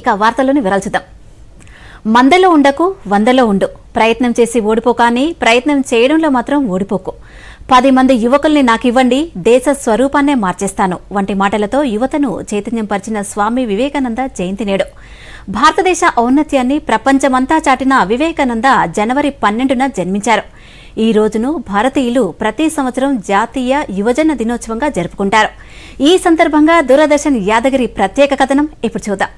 ఇక వార్తలను వివరాలు మందలో ఉండకు వందలో ఉండు. ప్రయత్నం చేసి ఓడిపోకాని ప్రయత్నం చేయడంలో మాత్రం ఓడిపోకు. పది మంది యువకుల్ని నాకివ్వండి దేశ స్వరూపాన్నే మార్చేస్తాను. వంటి మాటలతో యువతను చైతన్యం పరిచిన స్వామి వివేకానంద జయంతి నేడు. భారతదేశ ఔన్నత్యాన్ని ప్రపంచమంతా చాటిన వివేకానంద జనవరి పన్నెండున జన్మించారు. ఈ రోజును భారతీయులు ప్రతి సంవత్సరం జాతీయ యువజన దినోత్సవంగా జరుపుకుంటారు. ఈ సందర్భంగా దూరదర్శన్ యాదగిరి ప్రత్యేక కథనం. ఇప్పుడు చూద్దాం.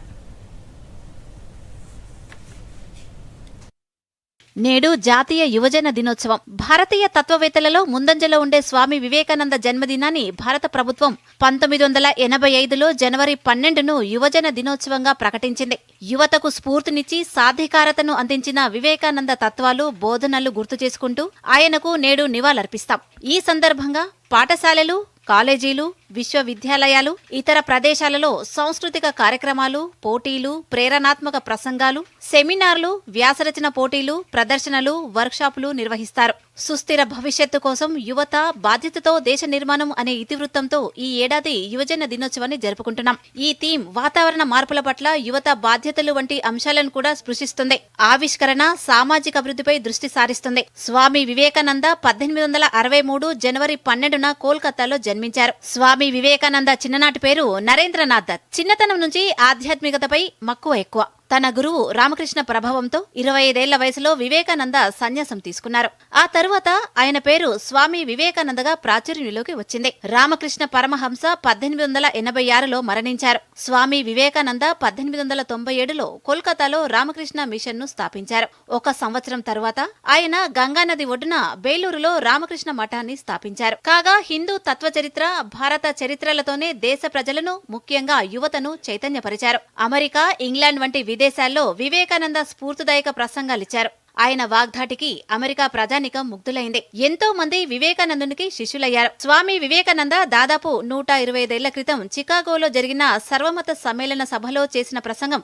నేడు జాతీయ యువజన దినోత్సవం. భారతీయ తత్వవేత్తలలో ముందంజలో ఉండే స్వామి వివేకానంద జన్మదినాన్ని భారత ప్రభుత్వం పంతొమ్మిది వందల ఎనభై ఐదులో జనవరి పన్నెండును యువజన దినోత్సవంగా ప్రకటించింది. యువతకు స్ఫూర్తినిచ్చి సాధికారతను అందించిన వివేకానంద తత్వాలు బోధనలు గుర్తు చేసుకుంటూ ఆయనకు నేడు నివాళులర్పిస్తాం. ఈ సందర్భంగా పాఠశాలలు కాలేజీలు విశ్వవిద్యాలయాలు ఇతర ప్రదేశాలలో సాంస్కృతిక కార్యక్రమాలు పోటీలు ప్రేరణాత్మక ప్రసంగాలు సెమినార్లు వ్యాసరచన పోటీలు ప్రదర్శనలు వర్క్షాపులు నిర్వహిస్తారు. సుస్థిర భవిష్యత్తు కోసం యువత బాధ్యతతో దేశ నిర్మాణం అనే ఇతివృత్తంతో ఈ ఏడాది యువజన దినోత్సవాన్ని జరుపుకుంటున్నాం. ఈ థీమ్ వాతావరణ మార్పుల పట్ల యువత బాధ్యతలు వంటి అంశాలను కూడా స్పృశిస్తుంది. ఆవిష్కరణ సామాజిక అభివృద్ధిపై దృష్టి సారిస్తుంది. స్వామి వివేకానంద పద్దెనిమిది వందల అరవై మూడు జనవరి పన్నెండున కోల్కతాలో జన్మించారు. స్వామి వివేకానంద చిన్ననాటి పేరు నరేంద్రనాథ్. దత్ చిన్నతనం నుంచి ఆధ్యాత్మికతపై మక్కువ ఎక్కువ. తన గురువు రామకృష్ణ ప్రభావంతో ఇరవై ఐదేళ్ళ వయసులో వివేకానంద సన్యాసం తీసుకున్నారు. ఆ తరువాత ఆయన పేరు స్వామి వివేకానందగా ప్రాచుర్యంలోకి వచ్చింది. రామకృష్ణ పరమహంస పద్దెనిమిది వందల ఎనభై ఆరులో మరణించారు. స్వామి వివేకానంద పద్దెనిమిది వందల తొంభై ఏడులో కోల్కతాలో రామకృష్ణ మిషన్ను స్థాపించారు. ఒక సంవత్సరం తరువాత ఆయన గంగానది ఒడ్డున బేలూరులో రామకృష్ణ మఠాన్ని స్థాపించారు. కాగా హిందూ తత్వ చరిత్ర భారత చరిత్రలతోనే దేశ ప్రజలను ముఖ్యంగా యువతను చైతన్యపరిచారు. అమెరికా ఇంగ్లాండ్ వంటి విదేశాల్లో వివేకానంద స్ఫూర్తిదాయక ప్రసంగాలిచ్చారు ఆయన వాగ్ధాటికి అమెరికా ప్రజానికం ముగ్ధులైంది. ఎంతో మంది వివేకానందునికి శిష్యులయ్యారు. స్వామి వివేకానంద దాదాపు నూట ఇరవై ఐదేళ్ళ క్రితం చికాగోలో జరిగిన సర్వమత సమ్మేళన సభలో చేసిన ప్రసంగం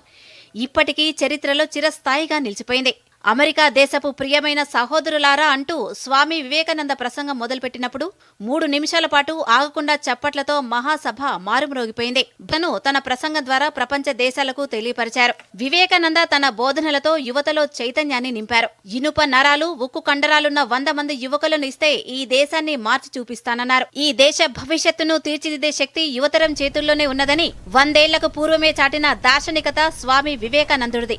ఇప్పటికీ చరిత్రలో చిరస్థాయిగా నిలిచిపోయింది. అమెరికా దేశపు ప్రియమైన సహోదరులారా అంటూ స్వామి వివేకానంద ప్రసంగం మొదలుపెట్టినప్పుడు మూడు నిమిషాల పాటు ఆగకుండా చప్పట్లతో మహాసభ మారుమ్రోగిపోయింది. తను తన ప్రసంగం ద్వారా ప్రపంచ దేశాలకు తెలియపరిచారు. వివేకానంద తన బోధనలతో యువతలో చైతన్యాన్ని నింపారు. ఇనుప నరాలు ఉక్కు కండరాలున్న వంద మంది యువకులను ఇస్తే ఈ దేశాన్ని మార్చి చూపిస్తానన్నారు. ఈ దేశ భవిష్యత్తును తీర్చిదిద్దే శక్తి యువతరం చేతుల్లోనే ఉన్నదని వందేళ్ళకు పూర్వమే చాటిన దార్శనికత స్వామి వివేకానందుడిది.